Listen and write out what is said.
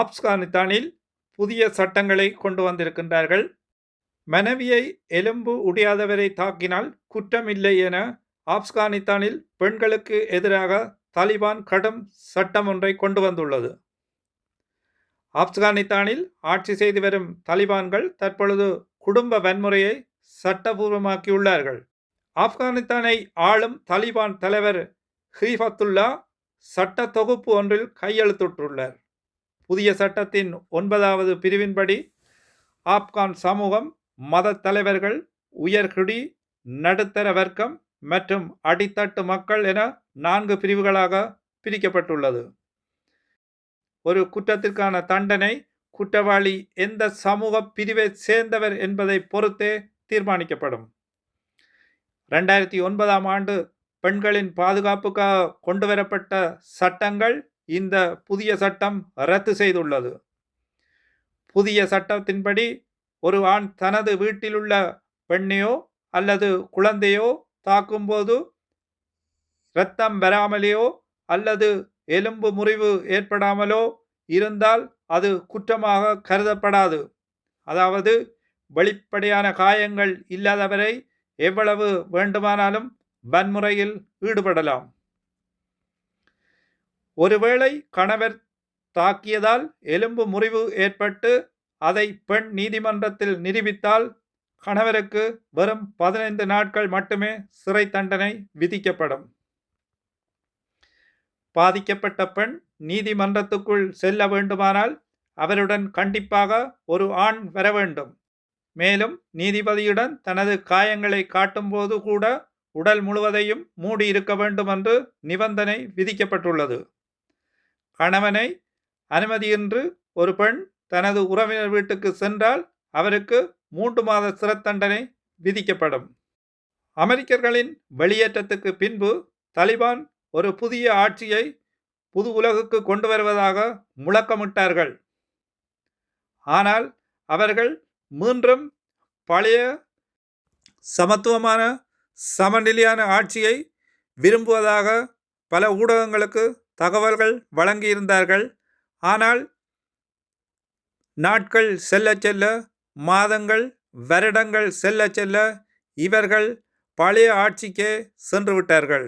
ஆப்கானிஸ்தானில் புதிய சட்டங்களை கொண்டு வந்திருக்கின்றார்கள். மனைவியை எலும்பு உடையாதவரை தாக்கினால் குற்றமில்லை என ஆப்கானிஸ்தானில் பெண்களுக்கு எதிராக தாலிபான் கடும் சட்டம் ஒன்றை கொண்டு வந்துள்ளது. ஆப்கானிஸ்தானில் ஆட்சி செய்து வரும் தாலிபான்கள் தற்பொழுது குடும்ப வன்முறையை சட்டபூர்வமாக்கியுள்ளார்கள். ஆப்கானிஸ்தானை ஆளும் தாலிபான் தலைவர் ஹீஃபத்துல்லா சட்ட தொகுப்பு ஒன்றில் கையெழுத்திட்டுள்ளார். புதிய சட்டத்தின் ஒன்பதாவது பிரிவின்படி ஆப்கான் சமூகம் மத தலைவர்கள் உயர்குடி நடுத்தர வர்க்கம் மற்றும் அடித்தட்டு மக்கள் என நான்கு பிரிவுகளாக பிரிக்கப்பட்டுள்ளது. ஒரு குற்றத்திற்கான தண்டனை குற்றவாளி எந்த சமூக பிரிவை சேர்ந்தவர் என்பதை பொறுத்தே தீர்மானிக்கப்படும். ரெண்டாயிரத்தி ஒன்பதாம் ஆண்டு பெண்களின் பாதுகாப்புக்காக கொண்டு வரப்பட்ட சட்டங்கள் இந்த புதிய சட்டம் ரத்து செய்துள்ளது. புதிய சட்டத்தின்படி ஒரு ஆண் தனது வீட்டிலுள்ள பெண்ணையோ அல்லது குழந்தையோ தாக்கும்போது இரத்தம் வராமலேயோ அல்லது எலும்பு முறிவு ஏற்படாமலோ இருந்தால் அது குற்றமாக கருதப்படாது. அதாவது வெளிப்படையான காயங்கள் இல்லாதவரை எவ்வளவு வேண்டுமானாலும் வன்முறையில் ஈடுபடலாம். ஒருவேளை கணவர் தாக்கியதால் எலும்பு முறிவு ஏற்பட்டு அதை பெண் நீதிமன்றத்தில் நிரூபித்தால் கணவருக்கு வெறும் பதினைந்து நாட்கள் மட்டுமே சிறை தண்டனை விதிக்கப்படும். பாதிக்கப்பட்ட பெண் நீதிமன்றத்துக்குள் செல்ல வேண்டுமானால் அவருடன் கண்டிப்பாக ஒரு ஆண் வர வேண்டும். மேலும் நீதிபதியுடன் தனது காயங்களை காட்டும்போது கூட உடல் முழுவதையும் மூடி இருக்க வேண்டும் என்று நிபந்தனை விதிக்கப்பட்டுள்ளது. கணவனை அனுமதியின்றி ஒரு பெண் தனது உறவினர் வீட்டுக்கு சென்றால் அவருக்கு மூன்று மாத சிறை தண்டனை விதிக்கப்படும். அமெரிக்கர்களின் வெளியேற்றத்துக்கு பின்பு தலிபான் ஒரு புதிய ஆட்சியை புது உலகுக்கு கொண்டு வருவதாக முழக்கமிட்டார்கள். ஆனால் அவர்கள் மீண்டும் பழைய சமத்துவமான சமநிலையான ஆட்சியை விரும்புவதாக பல ஊடகங்களுக்கு தகவல்கள் வழங்கியிருந்தார்கள். ஆனால் நாட்கள் செல்ல செல்ல மாதங்கள் வருடங்கள் செல்ல செல்ல இவர்கள் பழைய ஆட்சிக்கே சென்று விட்டார்கள்.